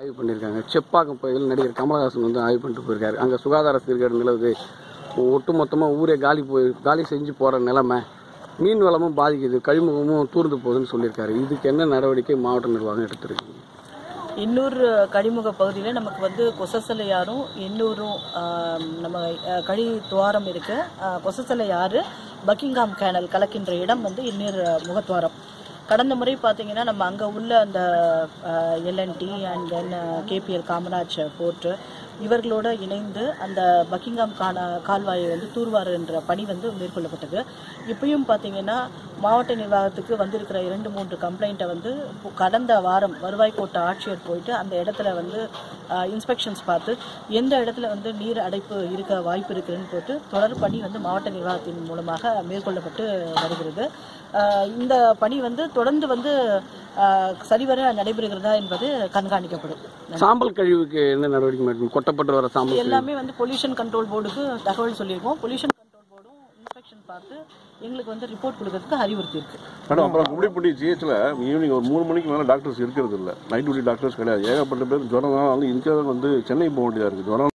ஆய்வு பண்ணியிருக்காங்க. செப்பாக்கம் பகுதியில் நடிகர் கமலஹாசன் வந்து ஆய்வு பண்ணிட்டு போயிருக்காரு. அங்கே சுகாதார சீர்கேடு நிலவுது. ஒட்டுமொத்தமாக ஊரே காலி போய் காலி செஞ்சு போகிற நிலைமை மீன் வளமும் பாதிக்குது. கழிமுகமும் தூர்ந்து போகுதுன்னு சொல்லியிருக்காரு. இதுக்கு என்ன நடவடிக்கை மாவட்ட நிர்வாகம் எடுத்திருக்கீங்க இன்னொரு கழிமுக பகுதியில் நமக்கு வந்து கொசசலையாரும் எண்ணூரும் நம்ம கழி துவாரம் இருக்குது கொசசலையாறு பக்கிங்காம் கேனல் கலக்கின்ற இடம் வந்து இந்நீர் முகத்வாரம். கடந்த முறை பார்த்தீங்கன்னா நம்ம அங்கே உள்ள அந்த LNT and then KPL Kamaraj port இவர்களோட இணைந்து அந்த பக்கிங்காம் கான கால்வாயை வந்து தூர்வாருன்ற பணி வந்து மேற்கொள்ளப்பட்டது. இப்பயும் பார்த்தீங்கன்னா மாவட்ட நிர்வாகத்துக்கு வந்திருக்கிற இரண்டு மூன்று கம்ப்ளைண்ட்டை வந்து கடந்த வாரம் வருவாய் கோட்ட ஆட்சியர் போயிட்டு அந்த இடத்துல வந்து இன்ஸ்பெக்ஷன்ஸ் பார்த்து எந்த இடத்துல வந்து நீர் அடைப்பு இருக்க வாய்ப்பு இருக்குதுன்னு போட்டு தொடர் பணி வந்து மாவட்ட நிர்வாகத்தின் மூலமாக மேற்கொள்ளப்பட்டு வருகிறது. இந்த பணி வந்து தொடர்ந்து வந்து சரிவர நடைபெறுகிறதா என்பது கண்காணிக்கப்படும். சாம்பல் கழிவுக்கு என்ன நடவடிக்கை மேற்கொள்ளும் கொட்டப்பட்டு வர சாம்பல் எல்லாமே வந்து பொல்யூஷன் கண்ட்ரோல் போர்டுக்கு தகவல் சொல்லியிருக்கோம். பொல்யூஷன் கண்ட்ரோல் போர்டும் இன்ஸ்பெக்ஷன் பார்த்து எங்களுக்கு வந்து ரிப்போர்ட் கொடுக்கறதுக்கு அறிவுறுத்தி இருக்கு. மேடம் அப்புறம் கும்மிடிப்பட்டி ஜிஹெச்ல ஈவினிங் ஒரு மூணு மணிக்கு மேலே டாக்டர்ஸ் இருக்கிறது இல்லை. நைட் டியூட்டி டாக்டர்ஸ் கிடையாது. ஏகப்பட்ட பேர் ஜுரம் வந்து இன்கேஸ் வந்து சென்னை போக வேண்டியதாக இருக்குது ஜுரம்